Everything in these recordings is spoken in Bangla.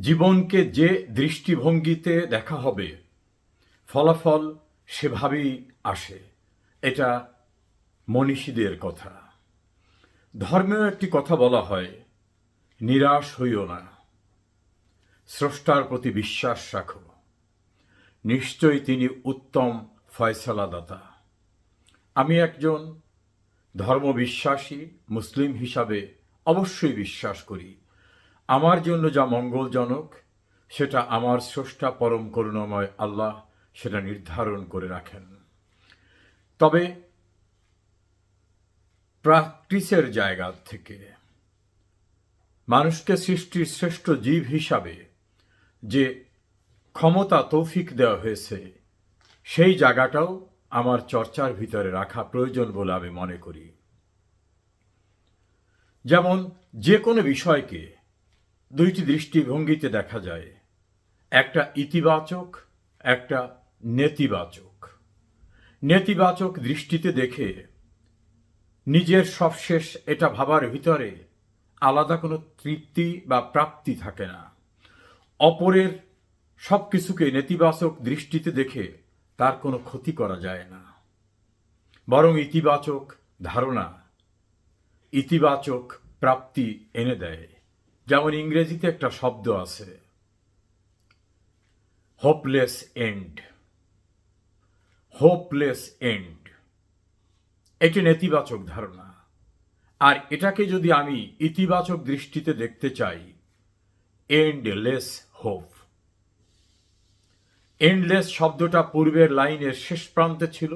জীবনকে যে দৃষ্টিভঙ্গিতে দেখা হবে, ফলাফল সেভাবেই আসে। এটা মনীষীদের কথা। ধর্মেও একটি কথা বলা হয়, নিরাশ হইও না। স্রষ্টার প্রতি বিশ্বাস রাখো। নিশ্চয়ই তিনি উত্তম ফয়সালাদাতা। আমি একজন ধর্মবিশ্বাসী মুসলিম হিসাবে অবশ্যই বিশ্বাস করি। আমার জন্য যা মঙ্গলজনক, সেটা আমার স্রষ্টা পরম করুণাময় আল্লাহ সেটা নির্ধারণ করে রাখেন। তবে প্র্যাকটিসের জায়গা থেকে মানুষকে সৃষ্টির শ্রেষ্ঠ জীব হিসাবে যে ক্ষমতা তৌফিক দেওয়া হয়েছে, সেই জায়গাটাও আমার চর্চার ভিতরে রাখা প্রয়োজন বলে আমি মনে করি। যেমন যে কোনো বিষয়কে দুইটি দৃষ্টিভঙ্গিতে দেখা যায়। একটা ইতিবাচক, একটা নেতিবাচক। নেতিবাচক দৃষ্টিতে দেখে নিজের সবশেষ এটা ভাবার ভিতরে আলাদা কোনো তৃপ্তি বা প্রাপ্তি থাকে না। অপরের সব কিছুকে নেতিবাচক দৃষ্টিতে দেখে তার কোনো ক্ষতি করা যায় না। বরং ইতিবাচক ধারণা, ইতিবাচক প্রাপ্তি এনে দেয়। যেমন ইংরেজিতে একটা শব্দ আছে হোপলেস এন্ড হোপলেস এন্ড এটি নেতিবাচক ধারণা। আর এটাকে যদি আমি ইতিবাচক দৃষ্টিতে দেখতে চাই এন্ডলেস হোপ এন্ডলেস শব্দটা পূর্বের লাইনের শেষ প্রান্তে ছিল,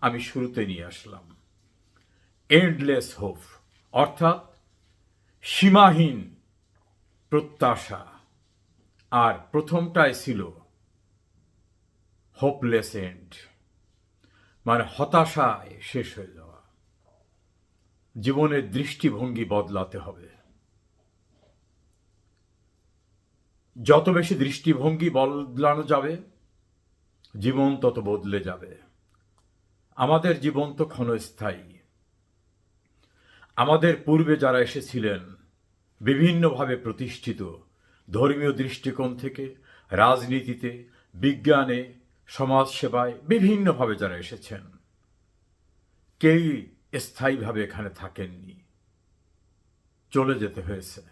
আমি শুরুতে নিয়ে আসলাম। এন্ডলেস হোপ অর্থাৎ সীমাহীন প্রত্যাশা। আর প্রথমটায় ছিল হোপলেস এন্ড মানে হতাশায় শেষ হয়ে যাওয়া। জীবনের দৃষ্টিভঙ্গি বদলাতে হবে। যত বেশি দৃষ্টিভঙ্গি বদলানো যাবে, জীবন তত বদলে যাবে। আমাদের জীবন তো ক্ষণস্থায়ী। আমাদের পূর্বে যারা এসেছিলেন বিভিন্নভাবে প্রতিষ্ঠিত ধর্মীয় দৃষ্টিকোণ থেকে, রাজনীতিতে, বিজ্ঞানে, সমাজসেবায় বিভিন্নভাবে যারা এসেছেন। কেউই স্থায়ীভাবে এখানে থাকেননি। চলে যেতে হয়েছে।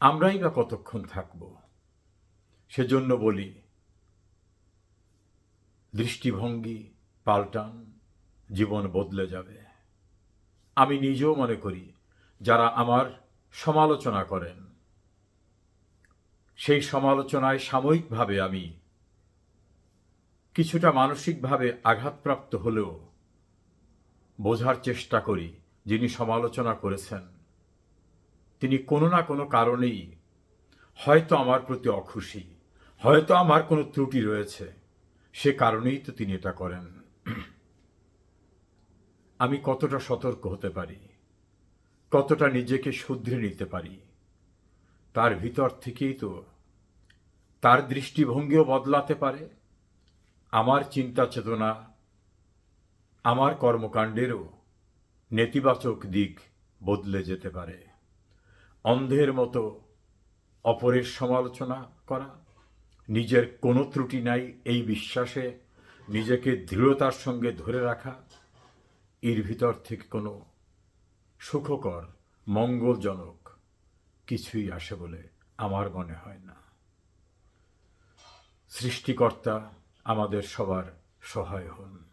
আমরাই বা কতক্ষণ থাকব? সেজন্য বলি, দৃষ্টিভঙ্গি পাল্টান, জীবন বদলে যাবে। আমি নিজেও মনে করি যারা আমার সমালোচনা করেন। সেই সমালোচনায় সাময়িকভাবে আমি কিছুটা মানসিকভাবে আঘাতপ্রাপ্ত হলেও বোঝার চেষ্টা করি যিনি সমালোচনা করেছেন। তিনি কোনো না কোনো কারণেই হয়তো আমার প্রতি অখুশি, হয়তো আমার কোনো ত্রুটি রয়েছে, সে কারণেই তো তিনি এটা করেন। আমি কতটা সতর্ক হতে পারি? কতটা নিজেকে শুধরে নিতে পারি? তার ভিতর থেকেই তো তার দৃষ্টিভঙ্গিও বদলাতে পারে, আমার চিন্তা চেতনা আমার কর্মকাণ্ডেরও নেতিবাচক দিক বদলে যেতে পারে। অন্ধের মতো অপরের সমালোচনা করা, নিজের কোনো ত্রুটি নাই এই বিশ্বাসে নিজেকে দৃঢ়তার সঙ্গে ধরে রাখা, এর ভিতর থেকে কোনো সুখকর মঙ্গলজনক কিছুই আসে বলে আমার মনে হয় না। সৃষ্টিকর্তা আমাদের সবার সহায় হন।